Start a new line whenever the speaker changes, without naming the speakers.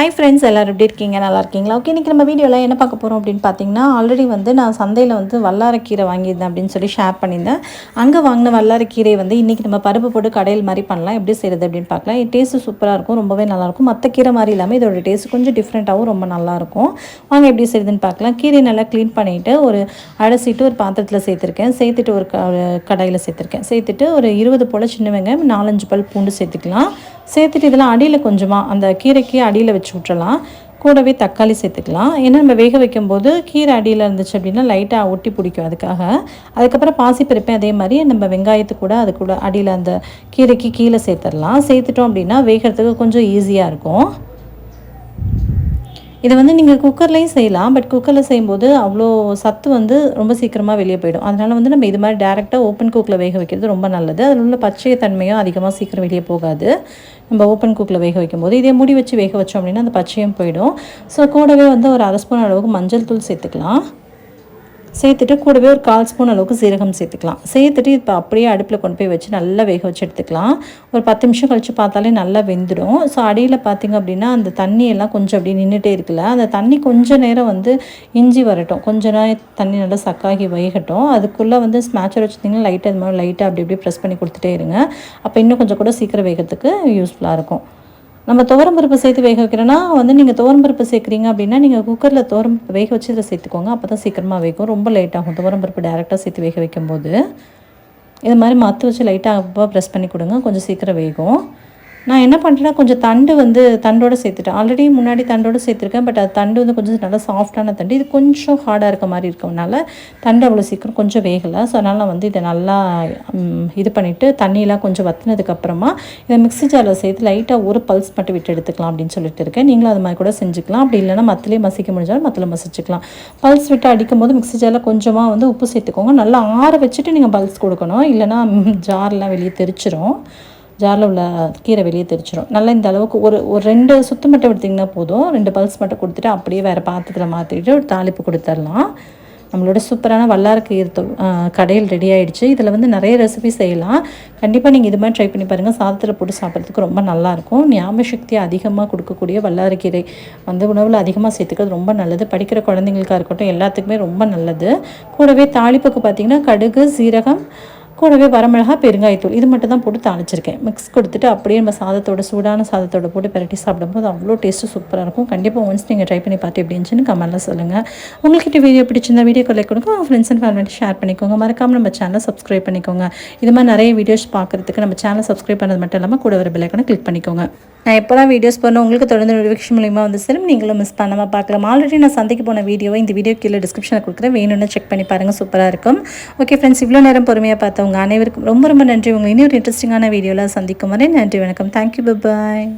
hi friends எல்லோரும் எப்படி இருக்கீங்க நல்லா இருக்கீங்களா ஓகே இன்றைக்கி நம்ம வீடியோவில் என்ன பார்க்க போகிறோம் அப்படின்னு பார்த்தீங்கன்னா ஆல்ரெடி வந்து நான் சந்தையில் வந்து வல்லாரக்கீரை வாங்கியிருந்தேன் அப்படின்னு சொல்லி ஷேர் பண்ணியிருந்தேன் அங்கே வாங்கின வல்லாரக்கீரை வந்து இன்றைக்கி நம்ம பருப்பு போட்டு கடையில் மாதிரி பண்ணலாம் எப்படி செய்கிறது அப்படின்னு பார்க்கலாம் டேஸ்ட்டு சூப்பராக இருக்கும் ரொம்பவே நல்லாயிருக்கும் மற்ற கீரை மாதிரி இல்லாமல் இதோட டேஸ்ட்டு கொஞ்சம் டிஃப்ரெண்ட்டாகவும் ரொம்ப நல்லாயிருக்கும் வாங்க எப்படி செய்யுதுன்னு பார்க்கலாம் கீரை நல்லா க்ளீன் பண்ணிவிட்டு ஒரு அடைச்சிட்டு ஒரு பாத்திரத்தில் சேர்த்துருக்கேன் சேர்த்துட்டு ஒரு கடையில் சேர்த்துருக்கேன் சேர்த்துட்டு ஒரு இருபது போல் சின்ன வெங்காயம் நாலஞ்சு பல் பூண்டு சேர்த்துக்கலாம் சேர்த்துட்டு இதெல்லாம் அடியில் கொஞ்சமாக அந்த கீரைக்கு அடியில் வச்சு விட்டுறலாம் கூடவே தக்காளி சேர்த்துக்கலாம் ஏன்னா நம்ம வேக வைக்கும்போது கீரை அடியில் இருந்துச்சு அப்படின்னா லைட்டாக ஒட்டி பிடிக்கும் அதுக்காக அதுக்கப்புறம் பாசி பருப்பேன் அதே மாதிரி நம்ம வெங்காயத்து கூட அது கூட அடியில் அந்த கீரைக்கு கீழே சேர்த்துடலாம் சேர்த்துட்டோம் அப்படின்னா வேகிறதுக்கு கொஞ்சம் ஈஸியாக இருக்கும் இதை வந்து நீங்கள் குக்கர்லேயும் செய்யலாம் பட் குக்கரில் செய்யும்போது அவ்வளோ சத்து வந்து ரொம்ப சீக்கிரமாக வெளியே போயிடும் அதனால் வந்து நம்ம இது மாதிரி டேரெக்டாக ஓப்பன் குக்கில் வேக வைக்கிறது ரொம்ப நல்லது அதில் உள்ள பச்சைய தன்மையும் அதிகமாக சீக்கிரம் வெளியே போகாது நம்ம ஓப்பன் குக்கில் வேக வைக்கும்போது இதே முடி வச்சு வேக வச்சோம் அப்படின்னா அந்த பச்சையும் போயிடும் ஸோ கூடவே வந்து ஒரு அரை ஸ்பூன் அளவுக்கு மஞ்சள் தூள் சேர்த்துக்கலாம் சேர்த்துட்டு கூடவே ஒரு கால் ஸ்பூன் அளவுக்கு சீரகம் சேர்த்துக்கலாம் சேர்த்துட்டு இப்போ அப்படியே அடுப்பில் கொண்டு போய் வச்சு நல்லா வேக வச்சு எடுத்துக்கலாம் ஒரு பத்து நிமிஷம் கழித்து பார்த்தாலே நல்லா வெந்துடும் ஸோ அடியில் பார்த்திங்க அப்படின்னா அந்த தண்ணியெல்லாம் கொஞ்சம் அப்படி நின்றுட்டே இருக்குல்ல அந்த தண்ணி கொஞ்சம் நேரம் வந்து இஞ்சி வரட்டும் கொஞ்ச நேரம் தண்ணி நல்லா சக்காகி வைகட்டும் அதுக்குள்ளே வந்து ஸ்மேச்சர் வச்சுருந்தீங்கன்னா லைட்டாக இது மாதிரி லைட்டாக அப்படி இப்படி ப்ரெஸ் பண்ணி கொடுத்துட்டே இருங்க அப்போ இன்னும் கொஞ்சம் கூட சீக்கிரம் வேகத்துக்கு யூஸ்ஃபுல்லாக இருக்கும் நம்ம துவரம் பருப்பு சேர்த்து வேக வைக்கிறோன்னா வந்து நீங்கள் துவரம் பருப்பு சேர்க்குறீங்க அப்படின்னா நீங்கள் குக்கரில் துவரம் வேக வச்சு இதில் சேர்த்துக்கோங்க அப்போ தான் சீக்கிரமாக வேகும் ரொம்ப லேட்டாகும் ஆகும் துவரம் பருப்பு டேரெக்டாக சேர்த்து வேக வைக்கும்போது இது மாதிரி மற்ற வச்சு லைட்டாக அப்பப்போ ப்ரெஸ் பண்ணி கொடுங்க கொஞ்சம் சீக்கிரம் வேகும் நான் என்ன பண்ணுறேன்னா கொஞ்சம் தண்டு வந்து தண்டோடு சேர்த்துட்டேன் ஆல்ரெடி முன்னாடி தண்டோடு சேர்த்துருக்கேன் பட் அது தண்டு வந்து கொஞ்சம் நல்லா சாஃப்டான தண்டு இது கொஞ்சம் ஹார்டாக இருக்க மாதிரி இருக்கனால தண்டு அவ்வளோ சீக்கிரம் கொஞ்சம் வேகலை ஸோ அதனால் வந்து இதை நல்லா இது பண்ணிவிட்டு தண்ணியெலாம் கொஞ்சம் வத்தினதுக்கப்புறமா இதை மிக்ஸி ஜாரில் சேர்த்து லைட்டாக ஒரு பல்ஸ் மட்டும் விட்டு எடுத்துக்கலாம் அப்படின்னு சொல்லிட்டு இருக்கேன் நீங்களும் அது மாதிரி கூட செஞ்சுக்கலாம் அப்படி இல்லைனா மத்திலே மசிக்க முடிஞ்சாலும் மத்தில் மசிச்சுக்கலாம் பல்ஸ் விட்டு அடிக்கும் போது மிக்ஸி ஜாரில் கொஞ்சமாக வந்து உப்பு சேர்த்துக்கோங்க நல்லா ஆற வச்சுட்டு நீங்கள் பல்ஸ் கொடுக்கணும் இல்லைனா ஜார்லாம் வெளியே தெரிச்சிடும் ஜாரில் உள்ள கீரை வெளியே தெரிச்சிடும் நல்லா இந்த அளவுக்கு ஒரு ஒரு ரெண்டு சுத்த மட்டும் எடுத்திங்கன்னா போதும் ரெண்டு பல்ஸ் மட்டும் கொடுத்துட்டு அப்படியே வேறு பாத்திரத்தில் மாற்றிட்டு ஒரு தாளிப்பு கொடுத்துடலாம் நம்மளோட சூப்பரான வல்லாருக்கு ஈர்த்தோ கடையில் ரெடி ஆகிடுச்சு இதில் வந்து நிறைய ரெசிபி செய்யலாம் கண்டிப்பாக நீங்கள் இது மாதிரி ட்ரை பண்ணி பாருங்கள் சாதத்தில் போட்டு சாப்பிட்றதுக்கு ரொம்ப நல்லாயிருக்கும் ஞாபக சக்தி அதிகமாக கொடுக்கக்கூடிய வல்லாரக்கீரை வந்து உணவில் அதிகமாக சேர்த்துக்கிறது ரொம்ப நல்லது படிக்கிற குழந்தைங்களுக்காக இருக்கட்டும் எல்லாத்துக்குமே ரொம்ப நல்லது கூடவே தாளிப்புக்கு பார்த்திங்கன்னா கடுகு சீரகம் கூடவே வரமிளகா பெருங்காயத்தூள் இது மட்டும் தான் போட்டு தாளிச்சிருக்கேன் மிக்ஸ் கொடுத்துட்டு அப்படியே நம்ம சாதத்தோட சூடான சாதத்தோட போட்டு பரட்டி சாப்பிடும்போது அவ்வளோ டேஸ்ட்டு சூப்பராக இருக்கும் கண்டிப்பாக ஒன்ஸ் நீங்கள் ட்ரை பண்ணி பார்த்து சொல்லி கமெண்ட்டில் சொல்லுங்கள் உங்கள்கிட்ட வீடியோ பிடிச்சிருந்தா வீடியோ லைக் கொடுக்கும் உங்கள் ஃப்ரெண்ட்ஸ் அண்ட் ஃபேமிலி ஷேர் பண்ணிக்கோங்க மறக்காமல் நம்ம சேனலை சப்ஸ்கிரைப் பண்ணிக்கோங்க இது மாதிரி நிறைய வீடியோஸ் பார்க்குறதுக்கு நம்ம சேனல் சப்ஸ்கிரைப் பண்ணது மட்டும் இல்லாமல் கூட ஒரு பெல்லைக்கனை கிளிக் பண்ணிக்கோங்க நான் எப்போல்லாம் வீடியோஸ் பண்ணோம் உங்களுக்கு தொடர்ந்து நோட்டிஃபிகேஷன் மூலியமாக வந்து சரி நீங்களும் மிஸ் பண்ணாமல் பார்க்கலாம் ஆல்ரெடி நான் சந்தைக்கு போன வீடியோவை இந்த வீடியோ கீழே டிஸ்கிரிப்ஷனில் கொடுக்குறேன் வேணும்னு செக் பண்ணி பாருங்கள் சூப்பராக இருக்கும் ஓகே ஃப்ரெண்ட்ஸ் இவ்வளோ நேரம் பொறுமையாக பார்த்தவங்க உங்கள் அனைவருக்கும் ரொம்ப ரொம்ப நன்றி உங்கள் இன்னொரு இன்ட்ரெஸ்டிங்கான வீடியோவில் சந்திக்கும் வரேன் நன்றி வணக்கம் தேங்க்யூ பாய்